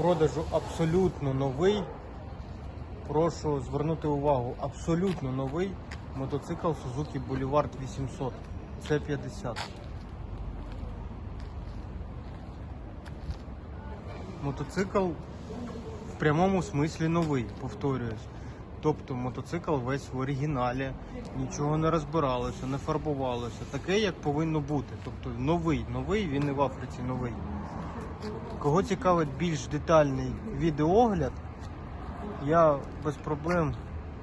продажу абсолютно новий. Прошу звернути увагу, абсолютно новий мотоцикл Suzuki Boulevard 800. Це 50. Мотоцикл в прямому смислі новий, повторююсь. Тобто мотоцикл весь в оригіналі, нічого не розбиралося, не фарбувалося. Таке, як повинно бути. Тобто новий, новий, він і в Африці новий. Кого цікавить більш детальний відеогляд, я без проблем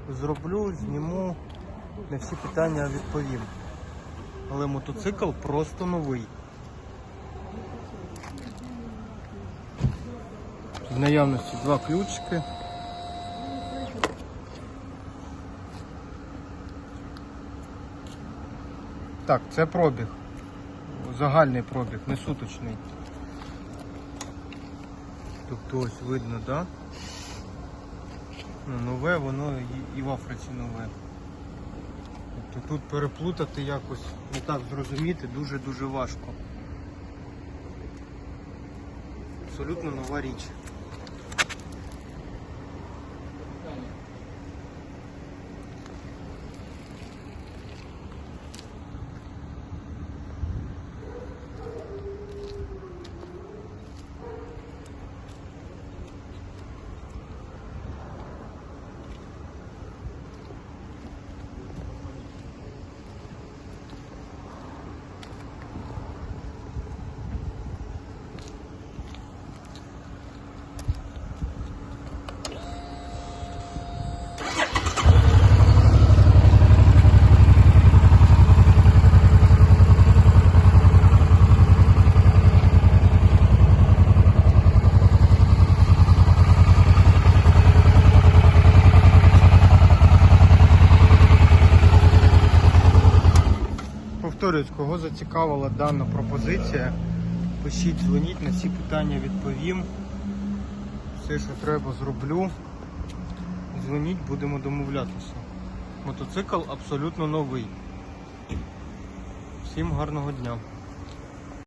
зроблю, зніму, на всі питання відповім. Але мотоцикл просто новий. В наявності два ключики. Так, це пробіг. Загальний пробіг, не суточний. Тобто ось видно, да? Ну, нове, воно і, в Африці нове. Тобто тут переплутати якось не так зрозуміти дуже-дуже важко. Абсолютно нова річ. Повторюсь, кого зацікавила дана пропозиція, пишіть, дзвоніть, на всі питання відповім. Все, що треба, зроблю. Дзвоніть, будемо домовлятися. Мотоцикл абсолютно новий. Всім гарного дня.